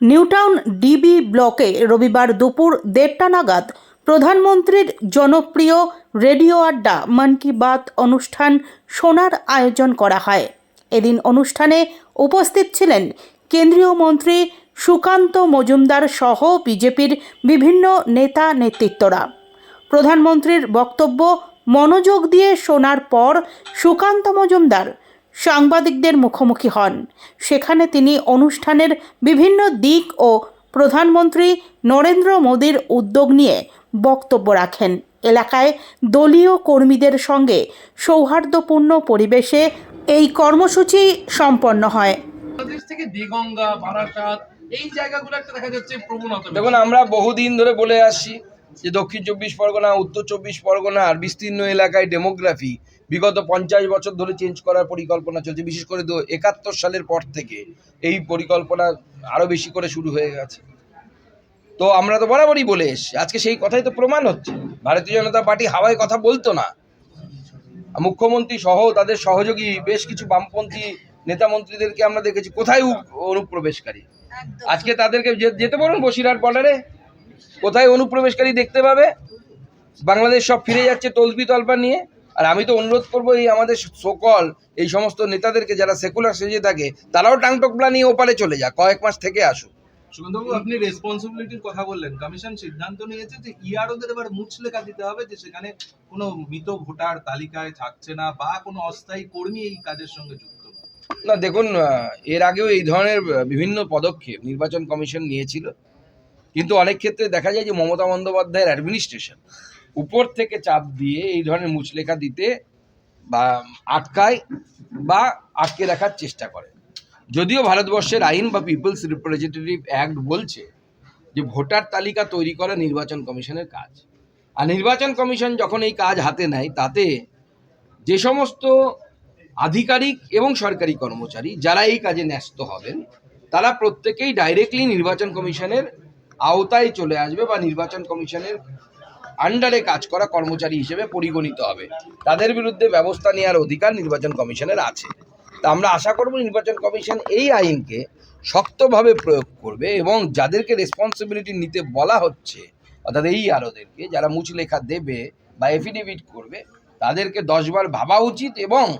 New Town DB ব্লকে রবিবার দুপুর দেড়টা নাগাদ প্রধানমন্ত্রীর জনপ্রিয় রেডিও আড্ডা মন কি বাত অনুষ্ঠান শোনার আয়োজন করা হয়। এদিন অনুষ্ঠানে উপস্থিত ছিলেন কেন্দ্রীয় মন্ত্রী সুকান্ত মজুমদার সহ বিজেপির বিভিন্ন নেতা নেতৃত্বরা। প্রধানমন্ত্রীর বক্তব্য, মনোযোগ দিয়ে শোনার পর সুকান্ত মজুমদার সাংবাদিকদের মুখোমুখি হন। সেখানে তিনি অনুষ্ঠানের বিভিন্ন দিক ও প্রধানমন্ত্রী নরেন্দ্র মোদীর উদ্যোগ নিয়ে বক্তব্য রাখেন। এলাকায় দলীয় কর্মীদের সঙ্গে সৌহার্দ্যপূর্ণ পরিবেশে এই কর্মসূচি সম্পন্ন হয়। থেকে দেগঙ্গা বারাসাত এই জায়গাগুলো একটা দেখা যাচ্ছে প্রবণতা দেখুন আমরা বহুদিন ধরে বলে আসছি যে দক্ষিণ চব্বিশ পরগনা উত্তর চব্বিশ পরগনার বিস্তীর্ণ এলাকায় ডেমোগ্রাফি বিগত পঞ্চাশ বছর ধরে চেঞ্জ করার পরিকল্পনা চলছে। বিশেষ করে দু একাত্তর সালের পর থেকে এই পরিকল্পনা আরও বেশি করে শুরু হয়ে গেছে। তো আমরা তো বরাবরই বলে এসছি। আজকে সেই কথাই তো প্রমাণ হচ্ছে। ভারতীয় জনতা পার্টি হাওয়ায় কথা বলতো না। মুখ্যমন্ত্রী সহ তাদের সহযোগী বেশ কিছু বামপন্থী নেতা মন্ত্রীদেরকে আমরা দেখেছি। কোথায় অনুপ্রবেশকারী? আজকে তাদেরকে যেতে বলুন বসিরহাট বর্ডারে কোথায় অনুপ্রবেশকারী দেখতে পাবে? বাংলাদেশ সব ফিরে যাচ্ছে তলবি তলপা নিয়ে। আর আমি তো অনুরোধ করব এই আমাদের সকল এই সমস্ত নেতাদেরকে যারা সেকুলার সেজে থাকে তারাও টাংটকলা নিয়ে ওপারে চলে যাক কয়েক মাস থেকে আসুক। সুগন্ধবাবু আপনি রেসপন্সিবিলিটির কথা বললেন। কমিশন সিদ্ধান্ত নিয়েছে যে ইআরওদের এবার মুছ লেখা দিতে হবে যে সেখানে কোনো মৃত ভোটার তালিকায় থাকছে না বা কোনো অস্থায়ী কর্মী এই কাজের সঙ্গে যুক্ত না। দেখুন এর আগেও এই ধরনের বিভিন্ন পদক্ষেপ নির্বাচন কমিশন নিয়েছিল। কিন্তু অনেক ক্ষেত্রে দেখা যায় যে মমতা বন্দ্যোপাধ্যায়ের অ্যাডমিনিস্ট্রেশন উপর থেকে চাপ দিয়ে এই ধরনের মুচলেখা দিতে বা আটকায় বা আটকে রাখার চেষ্টা করে। যদিও ভারতবর্ষের আইন বা পিপলস রিপ্রেজেন্টেটিভ অ্যাক্ট বলছে যে ভোটার তালিকা তৈরি করা নির্বাচন কমিশনের কাজ। আর নির্বাচন কমিশন যখন এই কাজ হাতে নেয়, তাতে যে সমস্ত আধিকারিক এবং সরকারি কর্মচারী যারা এই কাজে ন্যস্ত হবেন, তারা প্রত্যেকেই ডাইরেক্টলি নির্বাচন কমিশনের আওতায় চলে আসবে বা নির্বাচন কমিশনের আন্ডারে কাজ করা কর্মচারী হিসেবে পরিগণিত হবে। তাদের বিরুদ্ধে ব্যবস্থা নেওয়ার অধিকার নির্বাচন কমিশনের আছে। তা আমরা আশা করব নির্বাচন কমিশন এই আইনকে শক্তভাবে প্রয়োগ করবে এবং যাদেরকে রেসপন্সিবিলিটি নিতে বলা হচ্ছে, অর্থাৎ এই আরোদেরকে, যারা মুচলেখা দেবে বা এফিডেভিট করবে, তাদেরকে দশবার ভাবা উচিত এবং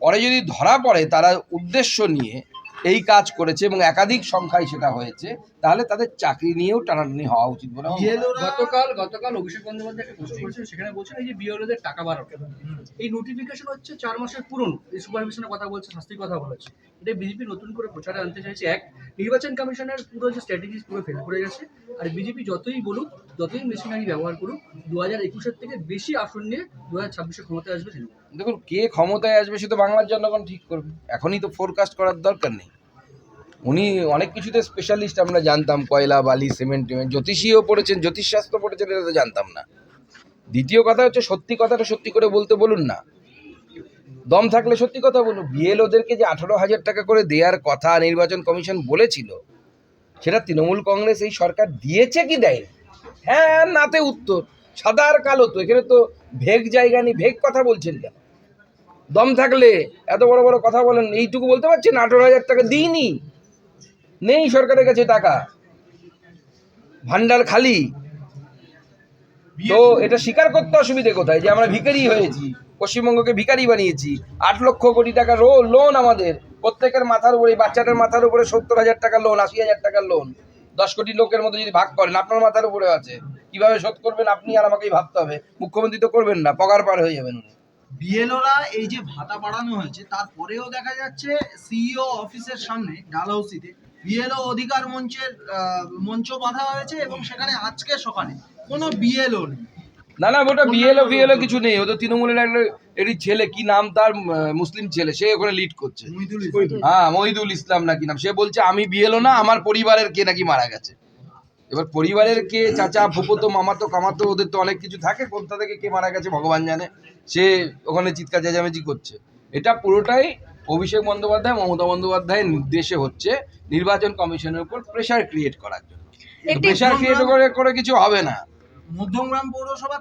পরে যদি ধরা পড়ে তারা উদ্দেশ্য নিয়ে এই কাজ করেছে এবং একাধিক সংখ্যায় সেটা হয়েছে তাহলে তাদের চাকরি নিয়েও টানাটানি হওয়া উচিত বলে মনে হয়। গতকাল গতকাল অভিষেক বন্দ্যোপাধ্যায় একটা পোস্ট করেছেন সেখানে বলছেন এই যে বিএলওদের টাকা বাড়ানো। এই নোটিফিকেশন হচ্ছে চার মাসের পুরনো এই সুপারভিশনের কথা বলছে শাস্তির কথা বলেছে। এটা বিজেপি নতুন করে প্রচারে আনতে চাইছে। এক নির্বাচন কমিশনের পুরো যে স্ট্র্যাটেজি পুরো ফেল করে গেছে। আর বিজেপি যতই বলুক যতই মেশিনারি ব্যবহার করুক দু হাজার একুশের থেকে বেশি আসন নিয়ে দু হাজার ছাব্বিশে ক্ষমতায় আসবে তৃণমূল দেখুন, কে ক্ষমতায় আসবে সে তো বাংলার জনগণ ঠিক করবে। এখনই তো ফোরকাস্ট করার দরকার নেই। উনি অনেক কিছুতে স্পেশালিস্ট আমরা জানতাম, কয়লা, বালি সিমেন্ট টিমেন্ট জ্যোতিষীও পড়েছেন জ্যোতিষশাস্ত্র পড়েছেন, এটা তো জানতাম না। দ্বিতীয় কথা হচ্ছে, সত্যি কথাটা সত্যি করে বলতে বলুন না। দম থাকলে সত্যি কথা বলুন বিএলওদেরকে যে আঠারো হাজার টাকা করে দেওয়ার কথা নির্বাচন কমিশন বলেছিল, সেটা তৃণমূল কংগ্রেস এই সরকার দিয়েছে কি দেয় হ্যাঁ নাতে উত্তর, সাদা আর কালো তো, এখানে তো ভেগ জায়গা নেই, ভেগ কথা বলছেন কেন? দম থাকলে এত বড় বড় কথা বলেন, এইটুকু বলতে পারছেন আঠারো হাজার টাকা দিইনি। নেই সরকারের কাছে টাকা। ভান্ডার খালি। তো এটা স্বীকার করতে অসুবিধে কোথায়? যে আমরা ভিখারি হয়েছি, পশ্চিমবঙ্গকে ভিখারি বানিয়েছি। আট লক্ষ কোটি টাকা রো লোন আমাদের। প্রত্যেকের মাথার উপরে বাচ্চাটার মাথার উপরে সত্তর হাজার টাকা লোন আশি হাজার টাকার লোন দশ কোটি লোকের মধ্যে যদি ভাগ করেন, আপনার মাথার উপরে আছে। কীভাবে শোধ করবেন আপনি আর আমাকেই ভাবতে হবে। মুখ্যমন্ত্রী তো করবেন না, পগার পার হয়ে যাবেন উনি। বিএলওরা এই যে ভাতা বাড়ানো হয়েছে তারপরেও দেখা যাচ্ছে সিইও অফিসের সামনে ডালহৌসিতে বিএলও অধিকার মঞ্চের মঞ্চ বাঁধা হয়েছে এবং সেখানে আজকে সকালে কোনো বিএলও নেই। না না ওটা বিএলও ফিএলও কিছু নেই। ও তো তৃণমূলের একটা এটি ছেলে কি নাম তার মুসলিম ছেলে সে ওখানে লিড করছে। হ্যাঁ মহিদুল ইসলাম নাকি নাম। সে বলছে আমি বিএলও না আমার পরিবারের কে নাকি মারা গেছে? এবার পরিবারের কে চাচা ফুপতো মামাতো কামাতো ওদের তো অনেক কিছু থাকে। কোথা থেকে কে মারা গেছে ভগবান জানে। সে ওখানে চিৎকার চেঁচামেচি করছে। এটা পুরোটাই অভিষেক বন্দ্যোপাধ্যায় মমতা বন্দ্যোপাধ্যায়ের নির্দেশে হচ্ছে নির্বাচন কমিশনের উপর প্রেশার ক্রিয়েট করার জন্য। প্রেশার ক্রিয়েট করে করে কিছু হবে না। মধ্যমগ্রাম পৌরসভা